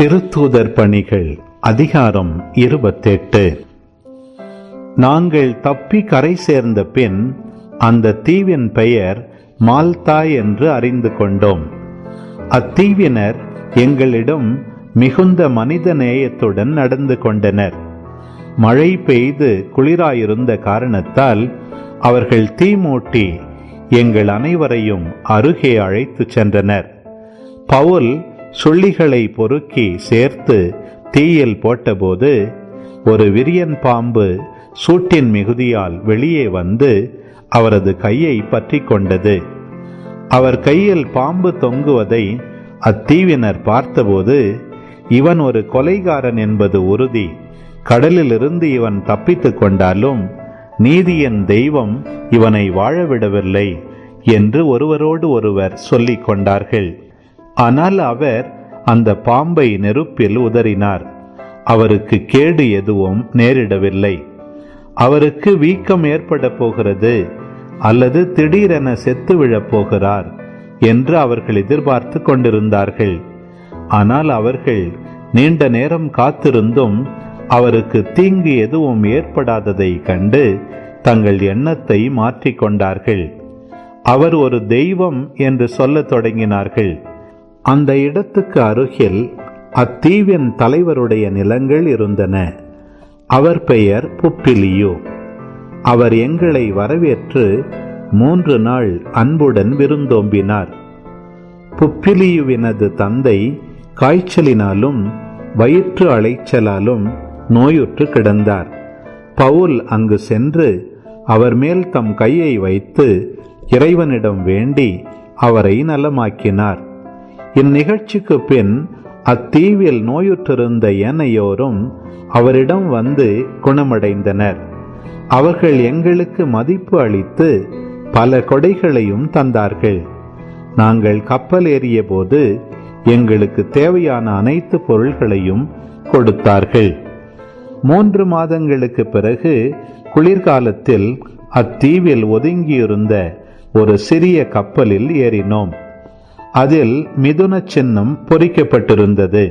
திருத்தூதர் பணிகள் அதிகாரம் இருபத்தெட்டு. நாங்கள் தப்பி கரை சேர்ந்த பின் அந்த தீவின் பெயர் மால்தா என்று அறிந்து கொண்டோம். அத்தீவினர் எங்களிடம் மிகுந்த மனித நேயத்துடன் நடந்து கொண்டனர். மழை பெய்து குளிராயிருந்த காரணத்தால் அவர்கள் தீ மூட்டி எங்கள் அனைவரையும் அருகே அழைத்துச் சென்றனர். பவுல் சுள்ளிகளை பொறுக்கி சேர்த்து தீயில் போட்டபோது ஒரு விரியன் பாம்பு சூட்டின் மிகுதியால் வெளியே வந்து அவரது கையை பற்றி கொண்டது. அவர் கையில் பாம்பு தொங்குவதை அத்தீவினர் பார்த்தபோது இவன் ஒரு கொலைகாரன் என்பது உறுதி. கடலிலிருந்து இவன் தப்பித்துக் கொண்டாலும் நீதியின் தெய்வம் இவனை வாழவிடவில்லை என்று ஒருவரோடு ஒருவர் சொல்லிக் கொண்டார்கள். ஆனால் அவர் அந்த பாம்பை நெருப்பில் உதறினார். அவருக்கு கேடு எதுவும் நேரிடவில்லை. அவருக்கு வீக்கம் ஏற்பட போகிறது அல்லது திடீரென செத்து விழப் போகிறார் என்று அவர்கள் எதிர்பார்த்து கொண்டிருந்தார்கள். ஆனால் அவர்கள் நீண்ட நேரம் காத்திருந்தும் அவருக்கு தீங்கு எதுவும் ஏற்படாததை கண்டு தங்கள் எண்ணத்தை மாற்றிக்கொண்டார்கள் அவர் ஒரு தெய்வம் என்று சொல்லத் தொடங்கினார்கள். அந்த இடத்துக்கு அருகில் அத்தீவின் தலைவருடைய நிலங்கள் இருந்தன. அவர் பெயர் புப்பிலியோ. அவர் எங்களை வரவேற்று மூன்று நாள் அன்புடன் விருந்தோம்பினார். புப்பிலியுவினது தந்தை காய்ச்சலினாலும் வயிற்று அலைச்சலாலும் நோயுற்று கிடந்தார். பவுல் அங்கு சென்று அவர் மேல் தம் கையை வைத்து இறைவனிடம் வேண்டி அவரை நலமாக்கினார். இந்நிகழ்ச்சிக்கு பின் அத்தீவில் நோயுற்றிருந்த ஏனையோரும் அவரிடம் வந்து குணமடைந்தனர். அவர்கள் எங்களுக்கு மதிப்பு அளித்து பல கொடைகளையும் தந்தார்கள். நாங்கள் கப்பல் ஏறிய போது எங்களுக்கு தேவையான அனைத்து பொருள்களையும் கொடுத்தார்கள். மூன்று மாதங்களுக்கு பிறகு குளிர்காலத்தில் அத்தீவில் ஒதுங்கியிருந்த ஒரு சிறிய கப்பலில் ஏறினோம். அதில் மிதுன சின்னம் பொறிக்கப்பட்டிருந்தது.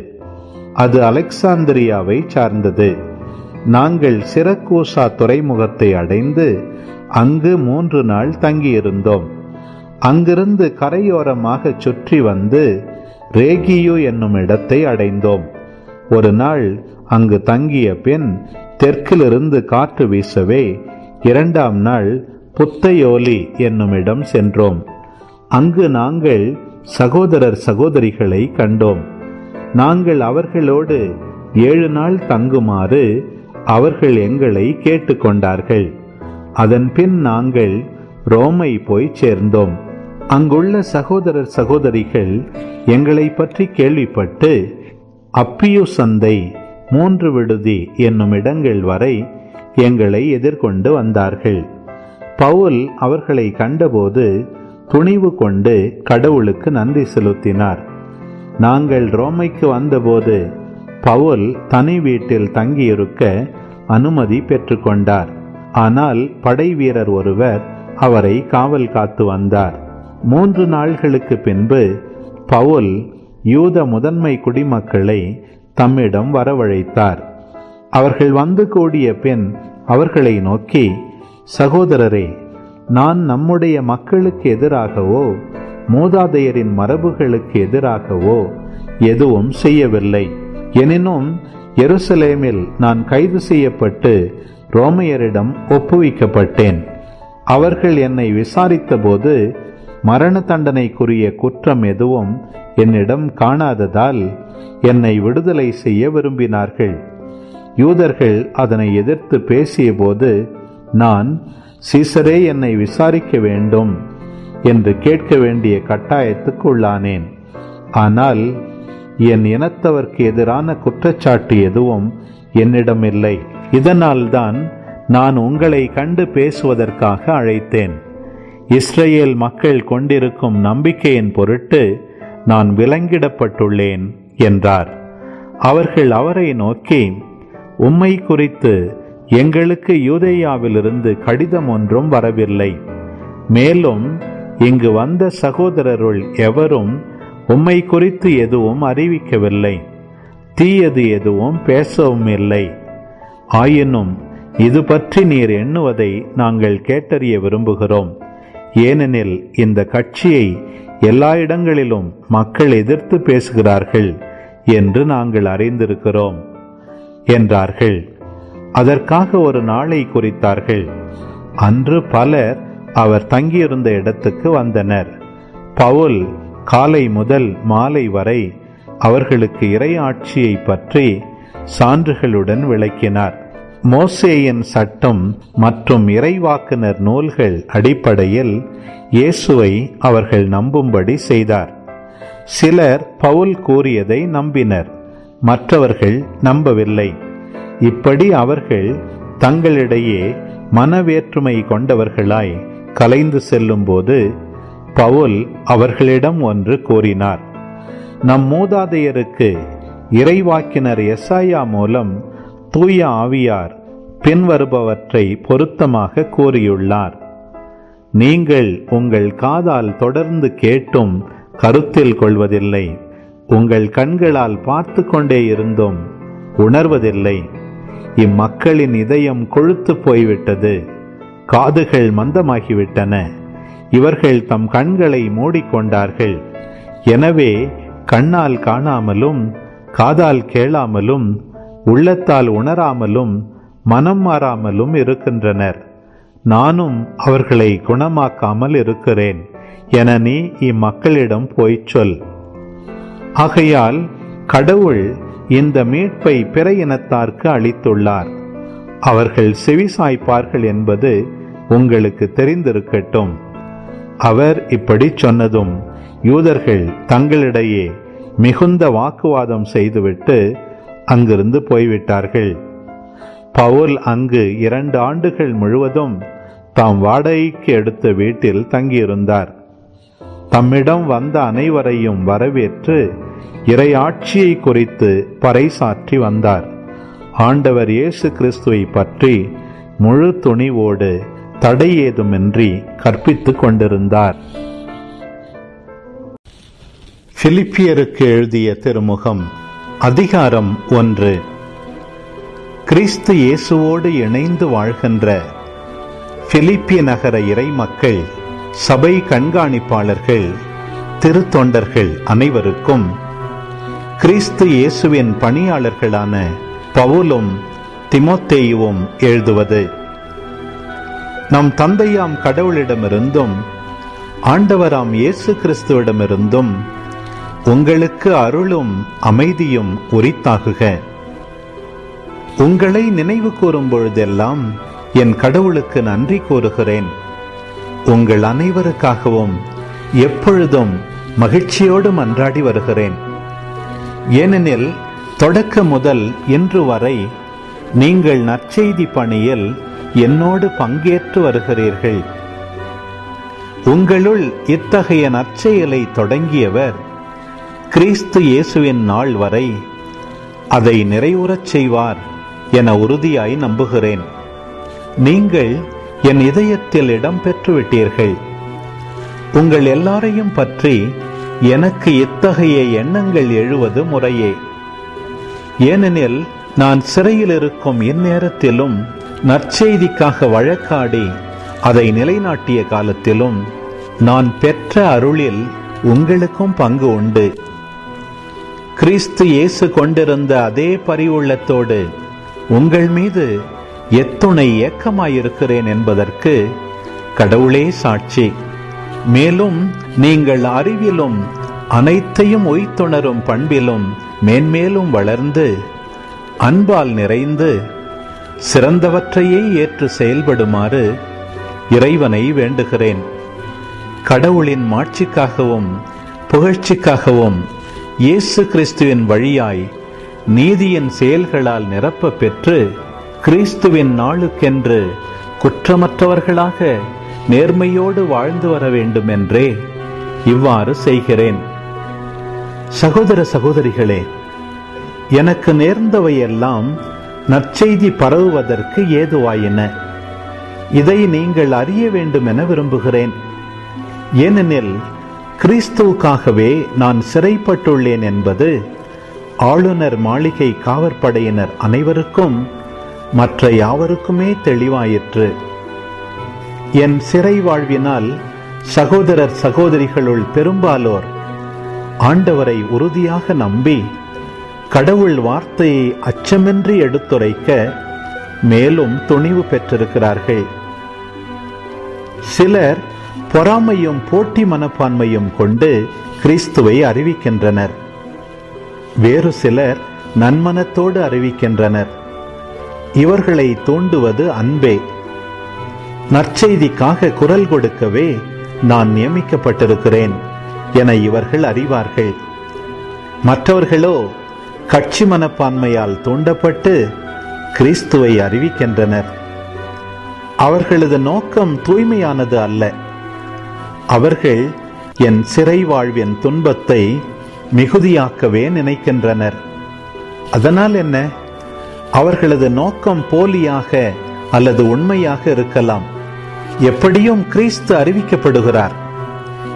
அது அலெக்சாந்திரியாவை சார்ந்தது. நாங்கள் சிறக்கூசா துறைமுகத்தை அடைந்து அங்கு மூன்று நாள் தங்கியிருந்தோம். அங்கிருந்து கரையோரமாக சுற்றி வந்து ரேகியு என்னும் இடத்தை அடைந்தோம். ஒரு நாள் அங்கு தங்கிய பின் தெற்கிலிருந்து காற்று வீசவே இரண்டாம் நாள் புத்தையோலி என்னும் இடம் சென்றோம். அங்கு நாங்கள் சகோதரர் சகோதரிகளை கண்டோம். நாங்கள் அவர்களோடு ஏழு நாள் தங்குமாறு அவர்கள் எங்களை கேட்டுக்கொண்டார்கள். அதன் பின் நாங்கள் ரோமை போய் சேர்ந்தோம். அங்குள்ள சகோதரர் சகோதரிகள் எங்களை பற்றி கேள்விப்பட்டு அப்பியு சந்தை மூன்று விடுதி என்னும் இடங்கள் வரை எங்களை எதிர்கொண்டு வந்தார்கள். பவுல் அவர்களை கண்டபோது துணிவு கொண்டு கடவுளுக்கு நன்றி செலுத்தினார். நாங்கள் ரோமைக்கு வந்தபோது பவுல் தனி வீட்டில் தங்கியிருக்க அனுமதி பெற்றுக்கொண்டார். ஆனால் படை வீரர் ஒருவர் அவரை காவல் காத்து வந்தார். மூன்று நாள்களுக்கு பின்பு பவுல் யூத முதன்மை குடிமக்களை தம்மிடம் வரவழைத்தார். அவர்கள் வந்து கூடிய பின் அவர்களை நோக்கி சகோதரரே நான் நம்முடைய மக்களுக்கு எதிராகவோ மூதாதையரின் மரபுகளுக்கு எதிராகவோ எதுவும் செய்யவில்லை. எனினும் எருசலேமில் நான் கைது செய்யப்பட்டு ரோமையரிடம் ஒப்புவிக்கப்பட்டேன். அவர்கள் என்னை விசாரித்தபோது மரண தண்டனைக்குரிய குற்றம் எதுவும் என்னிடம் காணாததால் என்னை விடுதலை செய்ய விரும்பினார்கள். யூதர்கள் அதனை எதிர்த்து பேசியபோது நான் சீசரே என்னை விசாரிக்க வேண்டும் என்று கேட்க வேண்டிய கட்டாயத்துக்கு உள்ளானேன். ஆனால் என் இனத்தவர்க்கு எதிரான குற்றச்சாட்டு எதுவும் என்னிடம் இல்லை. இதனால்தான் நான் உங்களை கண்டு பேசுவதற்காக அழைத்தேன். இஸ்ரேல் மக்கள் கொண்டிருக்கும் நம்பிக்கையின் பொருட்டு நான் விலங்கிடப்பட்டுள்ளேன் என்றார். அவர்கள் அவரை நோக்கி உம்மை குறித்து எங்களுக்கு யூதேயாவிலிருந்து கடிதம் ஒன்றும் வரவில்லை. மேலும் இங்கு வந்த சகோதரருள் எவரும் உம்மை குறித்து எதுவும் அறிவிக்கவில்லை. தீயது எதுவும் பேசவும் இல்லை. ஆயினும் இது பற்றி நீர் எண்ணுவதை நாங்கள் கேட்டறிய விரும்புகிறோம். ஏனெனில் இந்த கட்சியை எல்லா இடங்களிலும் மக்கள் எதிர்த்து பேசுகிறார்கள் என்று நாங்கள் அறிந்திருக்கிறோம் என்றார்கள். அதற்காக ஒரு நாளை குறித்தார்கள். அன்று பலர் அவர் தங்கியிருந்த இடத்துக்கு வந்தனர். பவுல் காலை முதல் மாலை வரை அவர்களுக்கு இறையாட்சியை பற்றி சான்றுகளுடன் விளக்கினார். மோசேயின் சட்டம் மற்றும் இறைவாக்குனர் நூல்கள் அடிப்படையில் இயேசுவை அவர்கள் நம்பும்படி செய்தார். சிலர் பவுல் கூறியதை நம்பினர் மற்றவர்கள் நம்பவில்லை. இப்படி அவர்கள் தங்களிடையே மனவேற்றுமை கொண்டவர்களாய் கலைந்து செல்லும்போது பவுல் அவர்களிடம் ஒன்று கூறினார் நம் மூதாதையருக்கு இறைவாக்கினர் எஸ்ஐயா மூலம் தூய ஆவியார் பின்வருபவற்றை பொருத்தமாக கூறியுள்ளார். நீங்கள் உங்கள் காதால் தொடர்ந்து கேட்டும் கருத்தில் கொள்வதில்லை. உங்கள் கண்களால் பார்த்து கொண்டே இருந்தும் உணர்வதில்லை. இம்மக்களின் இதயம் கொழுத்து போய்விட்டது. காதுகள் மந்தமாகிவிட்டன. இவர்கள் தம் கண்களை மூடிக்கொண்டார்கள். எனவே கண்ணால் காணாமலும் காதால் கேளாமலும் உள்ளத்தால் உணராமலும் மனம் மாறாமலும் இருக்கின்றனர். நானும் அவர்களை குணமாக்காமல் இருக்கிறேன். என நீ இம்மக்களிடம் போய்ச் சொல். ஆகையால் கடவுள் இந்த மீட்பை பிற இனத்தார்க்கு அளித்துள்ளார். அவர்கள் செவிசாய்ப்பார்கள் என்பது உங்களுக்கு தெரிந்திருக்கட்டும். அவர் இப்படி சொன்னதும் யூதர்கள் தங்களிடையே மிகுந்த வாக்குவாதம் செய்துவிட்டு அங்கிருந்து போய்விட்டார்கள். பவுல் அங்கு இரண்டு ஆண்டுகள் முழுவதும் தாம் வாடகைக்கு எடுத்த வீட்டில் தங்கியிருந்தார். தம்மிடம் வந்த அனைவரையும் வரவேற்று இறையாட்சியை குறித்து பறைசாற்றி வந்தார். ஆண்டவர் இயேசு கிறிஸ்துவை பற்றி முழு துணிவோடு தடை ஏதுமின்றி கற்பித்துக் கொண்டிருந்தார். பிலிப்பியருக்கு எழுதிய திருமுகம் அதிகாரம் ஒன்று. கிறிஸ்து இயேசுவோடு இணைந்து வாழ்கின்ற பிலிப்பிய நகர இறை மக்கள் சபை கண்காணிப்பாளர்கள் திருத்தொண்டர்கள் அனைவருக்கும் கிறிஸ்து இயேசுவின் பணியாளர்களான பவுலும் திமோத்தேயுவும் எழுதுவது. நம் தந்தையாம் கடவுளிடமிருந்தும் ஆண்டவராம் இயேசு கிறிஸ்துவிடமிருந்தும் உங்களுக்கு அருளும் அமைதியும் உரித்தாகுக. உங்களை நினைவு கூறும் பொழுதெல்லாம் என் கடவுளுக்கு நன்றி கூறுகிறேன். உங்கள் அனைவருக்காகவும் எப்பொழுதும் மகிழ்ச்சியோடு மன்றாடி வருகிறேன். ஏனெனில் தொடக்க முதல் இன்று வரை நீங்கள் நற்செய்தி பணியில் என்னோடு பங்கேற்று வருகிறீர்கள். உங்களுள் இத்தகைய நற்செயலை தொடங்கியவர் கிறிஸ்து இயேசுவின் நாள் வரை அதை நிறைவுறச் செய்வார் என உறுதியாய் நம்புகிறேன். நீங்கள் என் இதயத்தில் இடம் பெற்றுவிட்டீர்கள். உங்கள் எல்லாரையும் பற்றி எனக்கு இத்தகைய எண்ணங்கள் எழுவது முறையே. ஏனெனில் நான் சிறையில் இருக்கும் இந்நேரத்திலும் நற்செய்திக்காக வழக்காடி அதை நிலைநாட்டிய காலத்திலும் நான் பெற்ற அருளில் உங்களுக்கும் பங்கு உண்டு. கிறிஸ்து இயேசு கொண்டிருந்த அதே பரிவுள்ளத்தோடு உங்கள் மீது எத்துணை ஏக்கமாயிருக்கிறேன் என்பதற்கு கடவுளே சாட்சி. மேலும் நீங்கள் அறிவிலும் அனைத்தையும் ஒய்த்துணரும் பண்பிலும் மேன்மேலும் வளர்ந்து அன்பால் நிறைந்து சிறந்தவற்றையே ஏற்று செயல்படுமாறு இறைவனை வேண்டுகிறேன். கடவுளின் மாட்சிக்காகவும் புகழ்ச்சிக்காகவும் இயேசு கிறிஸ்துவின் வழியாய் நீதியின் செயல்களால் நிரப்ப பெற்று கிறிஸ்துவின் நாளுக்கென்று குற்றமற்றவர்களாக நேர்மையோடு வாழ்ந்து வர வேண்டும் என்றே இவ்வாறு செய்கிறேன். சகோதர சகோதரிகளே எனக்கு நேர்ந்தவையெல்லாம் நற்செய்தி பரவுவதற்கு ஏதுவாயின. இதை நீங்கள் அறிய வேண்டும் என விரும்புகிறேன். ஏனெனில் கிறிஸ்துவுக்காகவே நான் சிறைப்பட்டுள்ளேன் என்பது ஆளுநர் மாளிகை காவற்படையினர் அனைவருக்கும் மற்ற யாவருக்குமே தெளிவாயிற்று. என் சிறை வாழ்வினால் சகோதரர் சகோதரிகளுள் பெரும்பாலோர் ஆண்டவரை உறுதியாக நம்பி கடவுள் வார்த்தையை அச்சமின்றி எடுத்துரைக்க மேலும் துணிவு பெற்றிருக்கிறார்கள். சிலர் பொறாமையும் போட்டி மனப்பான்மையும் கொண்டு கிறிஸ்துவை அறிவிக்கின்றனர். வேறு சிலர் நன்மனத்தோடு அறிவிக்கின்றனர். இவர்களை தூண்டுவது அன்பே. நற்செய்திக்காக குரல் கொடுக்கவே நான் நியமிக்கப்பட்டிருக்கிறேன் என இவர்கள் அறிவார்கள். மற்றவர்களோ கட்சி மனப்பான்மையால் தூண்டப்பட்டு கிறிஸ்துவை அறிவிக்கின்றனர். அவர்களது நோக்கம் தூய்மையானது அல்ல. அவர்கள் என் சிறை வாழ்வின் துன்பத்தை மிகுதியாக்கவே நினைக்கின்றனர். அதனால் என்ன? அவர்களது நோக்கம் போலியாக அல்லது உண்மையாக இருக்கலாம். எப்படியும் கிறிஸ்து அறிவிக்கப்படுகிறார்.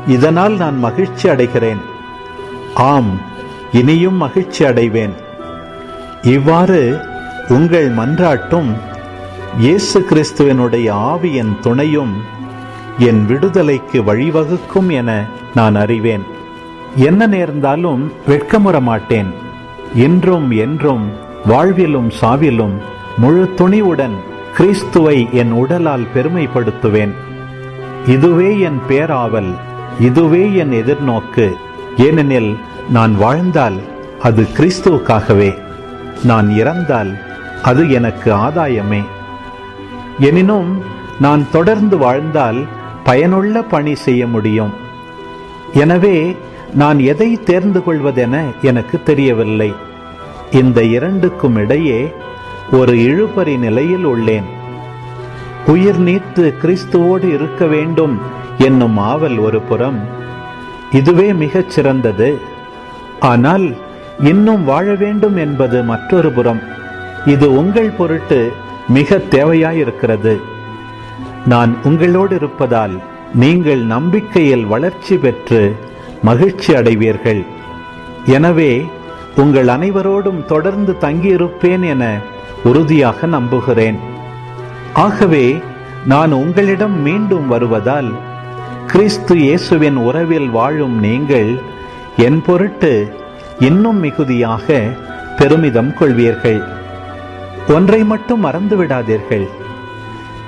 இதனால் நான் மகிழ்ச்சி அடைகிறேன். ஆம் இனியும் மகிழ்ச்சி அடைவேன். இவ்வாறு உங்கள் மன்றாட்டும் இயேசு கிறிஸ்துவனுடைய ஆவியின் துணையும் என் விடுதலைக்கு வழிவகுக்கும் என நான் அறிவேன். என்ன நேர்ந்தாலும் வெட்கமுற மாட்டேன். இன்றும் என்றும் வாழ்விலும் சாவிலும் முழு துணிவுடன் கிறிஸ்துவை என் உடலால் பெருமைப்படுத்துவேன். இதுவே என் பேராவல் இதுவே என் எதிர்நோக்கு. ஏனெனில் நான் வாழ்ந்தால் அது கிறிஸ்துவுக்காகவே. நான் இறந்தால் அது எனக்கு ஆதாயமே. எனினும் நான் தொடர்ந்து வாழ்ந்தால் பயனுள்ள பணி செய்ய முடியும். எனவே நான் எதை தேர்ந்து கொள்வதென எனக்கு தெரியவில்லை. இந்த இரண்டுக்கும் இடையே ஒரு இழுபறி நிலையில் உள்ளேன். உயிர் நீத்து கிறிஸ்துவோடு இருக்க வேண்டும் என்னும் ஆவல் ஒரு புறம். இதுவே மிகச் சிறந்தது. ஆனால் இன்னும் வாழ வேண்டும் என்பது மற்றொரு புறம். இது உங்கள் பொருட்டு மிக தேவையாயிருக்கிறது. நான் உங்களோடு இருப்பதால் நீங்கள் நம்பிக்கையில் வளர்ச்சி பெற்று மகிழ்ச்சி அடைவீர்கள். எனவே உங்கள் அனைவரோடும் தொடர்ந்து தங்கியிருப்பேன் என உறுதியாக நம்புகிறேன். ஆகவே நான் உங்களிடம் மீண்டும் வருவதால் கிறிஸ்து இயேசுவின் உறவில் வாழும் நீங்கள் என் பொருட்டு இன்னும் மிகுதியாக பெருமிதம் கொள்வீர்கள். ஒன்றை மட்டும் மறந்து விடாதீர்கள்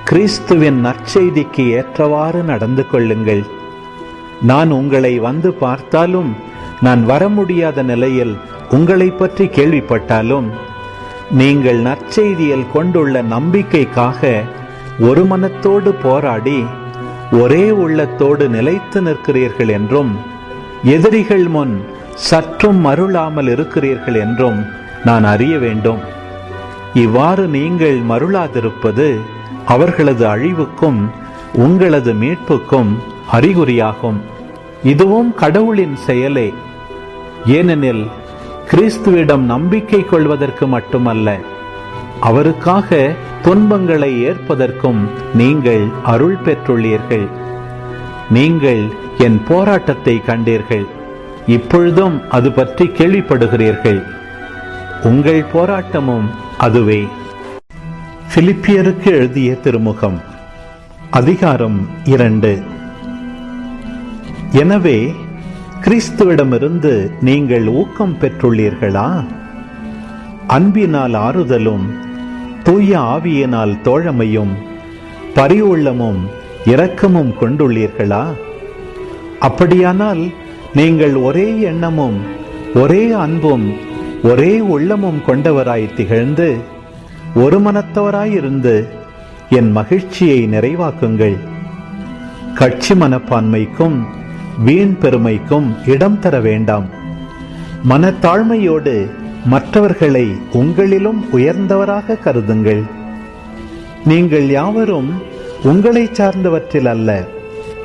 கிறிஸ்துவின் நற்செய்திக்கு ஏற்றவாறு நடந்து கொள்ளுங்கள். நான் உங்களை வந்து பார்த்தாலும் நான் வர முடியாத நிலையில் உங்களை பற்றி கேள்விப்பட்டாலும் நீங்கள் நற்செய்தியில் கொண்டுள்ள நம்பிக்கைக்காக ஒரு மனத்தோடு போராடி ஒரே உள்ளத்தோடு நிலைத்து நிற்கிறீர்கள் என்றும் எதிரிகள் முன் சற்றும் மருளாமல் இருக்கிறீர்கள் என்றும் நான் அறிய வேண்டும். இவ்வாறு நீங்கள் மருளாதிருப்பது அவர்களது அழிவுக்கும் உங்களது மீட்புக்கும் அறிகுறியாகும். இதுவும் கடவுளின் செயலே. ஏனெனில் கிறிஸ்துவிடம் நம்பிக்கை கொள்வதற்கு மட்டுமல்ல அவருக்காக துன்பங்களை ஏற்பதற்கும் நீங்கள் அருள் பெற்றுள்ளீர்கள். நீங்கள் என் போராட்டத்தை கண்டீர்கள். இப்பொழுதும் அது பற்றி கேள்விப்படுகிறீர்கள். உங்கள் போராட்டமும் அதுவே. பிலிப்பியருக்கு எழுதிய திருமுகம் அதிகாரம் இரண்டு. எனவே கிறிஸ்துவிடமிருந்து நீங்கள் ஊக்கம் பெற்றுள்ளீர்களா? அன்பினால் ஆறுதலும் தூய ஆவியினால் தோழமையும் பரிவுள்ளமும் இரக்கமும் கொண்டுள்ளீர்களா? அப்படியானால் நீங்கள் ஒரே எண்ணமும் ஒரே அன்பும் ஒரே உள்ளமும் கொண்டவராய் திகழ்ந்து ஒரு மனத்தவராயிருந்து என் மகிழ்ச்சியை நிறைவாக்குங்கள். கட்சி மனப்பான்மைக்கும் வீண் பெருமைக்கும் இடம் தர வேண்டாம். மனத்தாழ்மையோடு மற்றவர்களை உங்களிலும் உயர்ந்தவராக கருதுங்கள். நீங்கள் யாவரும் உங்களை சார்ந்தவற்றில் அல்ல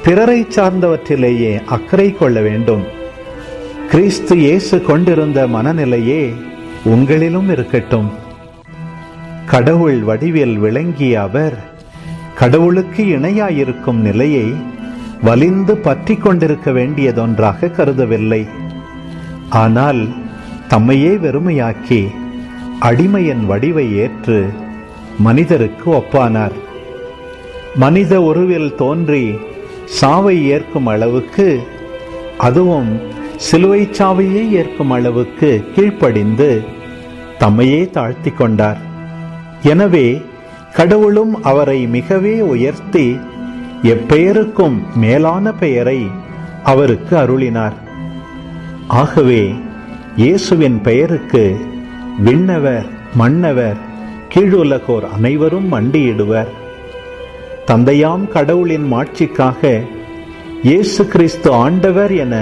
பிறரை சார்ந்தவற்றிலேயே அக்கறை கொள்ள வேண்டும். கிறிஸ்து இயேசு கொண்டிருந்த மனநிலையே உங்களிலும் இருக்கட்டும். கடவுள் வடிவில் விளங்கிய அவர் கடவுளுக்கு இணையாயிருக்கும் நிலையை வலிந்து பற்றி கொண்டிருக்க வேண்டியதொன்றாக கருதவில்லை. ஆனால் தம்மையே வெறுமையாக்கி அடிமையின் வடிவை ஏற்று மனிதருக்கு ஒப்பானார். மனித உருவில் தோன்றி சாவை ஏற்கும் அளவுக்கு அதுவும் சிலுவை சாவையே ஏற்கும் அளவுக்கு கீழ்ப்படிந்து தம்மையே தாழ்த்தி கொண்டார் எனவே கடவுளும் அவரை மிகவே உயர்த்தி எப்பெயருக்கும் மேலான பெயரை அவருக்கு அருளினார். ஆகவே இயேசுவின் பெயருக்கு விண்ணவர் மன்னவர் கீழுலகோர் அனைவரும் மண்டியிடுவர் தந்தையாம் கடவுளின் மாட்சிக்காக இயேசு கிறிஸ்து ஆண்டவர் என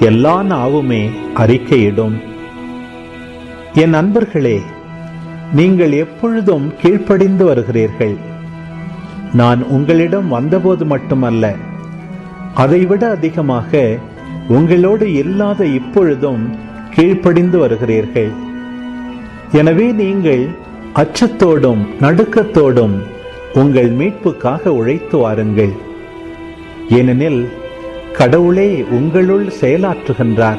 எல்லா நாவுமே அறிக்கையிடும். என் அன்பர்களே நீங்கள் எப்பொழுதும் கீழ்ப்படிந்து வருகிறீர்கள். நான் உங்களிடம் வந்தபோது மட்டுமல்ல அதைவிட அதிகமாக உங்களோடு இல்லாத இப்பொழுதும் கீழ்ப்படிந்து வருகிறீர்கள். எனவே நீங்கள் அச்சத்தோடும் நடுக்கத்தோடும் உங்கள் மீட்புக்காக உழைத்து வாருங்கள். ஏனெனில் கடவுளே உங்களுள் செயலாற்றுகின்றார்.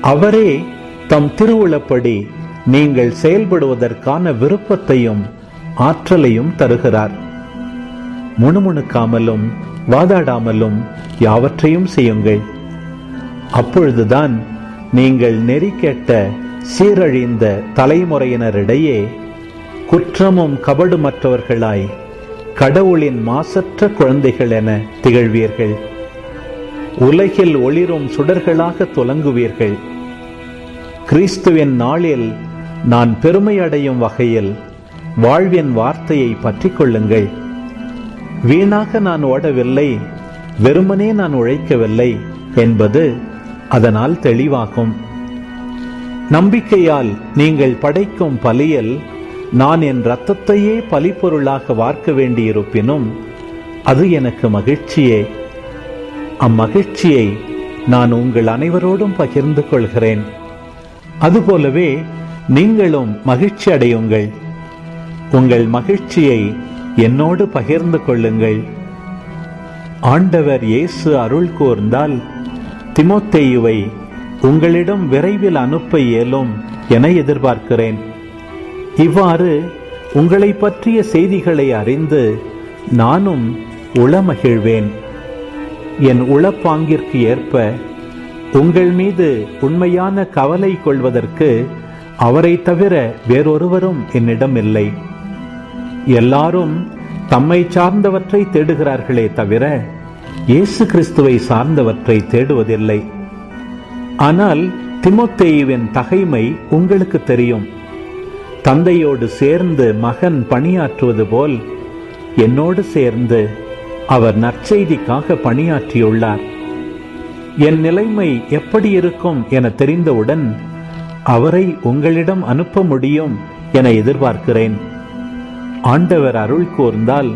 அவரே தம் திருவுளப்படி நீங்கள் செயல்படுவதற்கான விருப்பத்தையும் ஆற்றலையும் தருகிறார். முணுமுணுக்காமலும் வாதாடாமலும் யாவற்றையும் செய்யுங்கள். அப்பொழுதுதான் நீங்கள் நெறி கேட்ட சீரழிந்த தலைமுறையினரிடையே குற்றமும் கபடுமற்றவர்களாய் கடவுளின் மாசற்ற குழந்தைகள் என திகழ்வீர்கள். உலகில் ஒளிரும் சுடர்களாக துலங்குவீர்கள். கிறிஸ்துவின் நாளில் நான் பெருமையடையும் வகையில் வாழ்வின் வார்த்தையை பற்றிக் கொள்ளுங்கள். வீணாக நான் ஓடவில்லை வெறுமனே நான் உழைக்கவில்லை என்பது அதனால் தெளிவாகும். நம்பிக்கையால் நீங்கள் படைக்கும் பலியில் நான் என் இரத்தத்தையே பலிப்பொருளாக வார்க்க வேண்டியிருப்பினும் அது எனக்கு மகிழ்ச்சியே. அம்மகிழ்ச்சியை நான் உங்கள் அனைவரோடும் பகிர்ந்து கொள்கிறேன். அதுபோலவே நீங்களும் மகிழ்ச்சி அடையுங்கள் உங்கள் மகிழ்ச்சியை என்னோடு பகிர்ந்து கொள்ளுங்கள். ஆண்டவர் இயேசு அருள் கூர்ந்தால் திமோத்தேயுவை உங்களிடம் விரைவில் அனுப்ப இயலும் என எதிர்பார்க்கிறேன். இவ்வாறு உங்களை பற்றிய செய்திகளை அறிந்து நானும் உளமகிழ்வேன். என் உளப்பாங்கிற்கு ஏற்ப உங்கள் மீது உண்மையான கவலை கொள்வதற்கு அவரை தவிர வேறொருவரும் என்னிடம் இல்லை எல்லாரும் தம்மை சார்ந்தவற்றை தேடுகிறார்களே தவிர இயேசு கிறிஸ்துவை சார்ந்தவற்றை தேடுவதில்லை. ஆனால் திமோத்தேயுவின் தகைமை உங்களுக்கு தெரியும். தந்தையோடு சேர்ந்து மகன் பணியாற்றுவது போல் என்னோடு சேர்ந்து அவர் நற்செய்திக்காக பணியாற்றியுள்ளார். என் நிலைமை எப்படி இருக்கும் என தெரிந்தவுடன் அவரை உங்களிடம் அனுப்ப முடியும் என எதிர்பார்க்கிறேன். ஆண்டவர் அருள் கூர்ந்தால்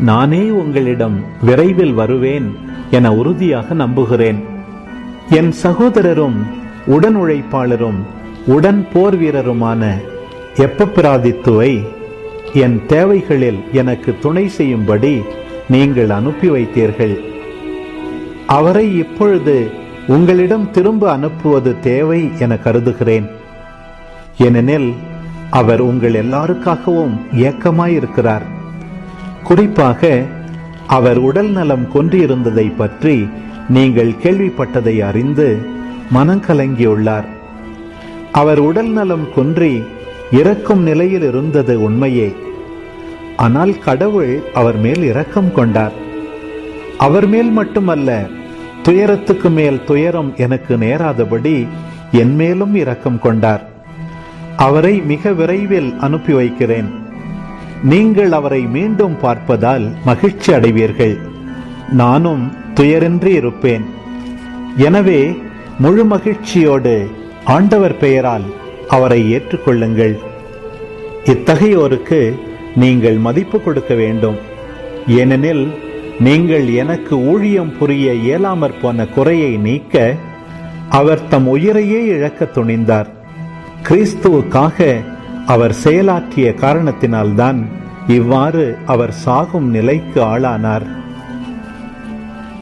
நானே உங்களிடம் விரைவில் வருவேன் என உறுதியாக நம்புகிறேன். என் சகோதரரும் உடன் உழைப்பாளரும் உடன் போர் வீரருமான எப்பப்பிராதித்துவை என் தேவைகளில் எனக்கு துணை செய்யும்படி நீங்கள் அனுப்பி வைத்தீர்கள். அவரை இப்பொழுது உங்களிடம் திரும்ப அனுப்புவது தேவை என கருதுகிறேன். ஏனெனில் அவர் உங்கள் எல்லாருக்காகவும் ஏக்கமாயிருக்கிறார். குறிப்பாக அவர் உடல் நலம் கொன்றிருந்ததை பற்றி நீங்கள் கேள்விப்பட்டதை அறிந்து மனம் கலங்கியுள்ளார். அவர் உடல் நலம் கொன்றி இறக்கும் நிலையில் இருந்தது உண்மையே. ஆனால் கடவுள் அவர் மேல் இரக்கம் கொண்டார். அவர் மேல் மட்டுமல்ல துயரத்துக்கு மேல் துயரம் எனக்கு நேராதபடி என் மேலும் இரக்கம் கொண்டார். அவரை மிக விரைவில் அனுப்பி வைக்கிறேன். நீங்கள் அவரை மீண்டும் பார்ப்பதால் மகிழ்ச்சி அடைவீர்கள். நானும் துயரின்றி இருப்பேன். எனவே முழு மகிழ்ச்சியோடு ஆண்டவர் பெயரால் அவரை ஏற்றுக்கொள்ளுங்கள். இத்தகையோருக்கு நீங்கள் மதிப்பு கொடுக்க வேண்டும். ஏனெனில் நீங்கள் எனக்கு ஊழியம் புரிய இயலாமற் போன குறையை நீக்க அவர் தம் உயிரையே இழக்க துணிந்தார். கிறிஸ்துவுக்காக அவர் செயலாற்றிய காரணத்தினால்தான் இவ்வாறு அவர் சாகும் நிலைக்கு ஆளானார்.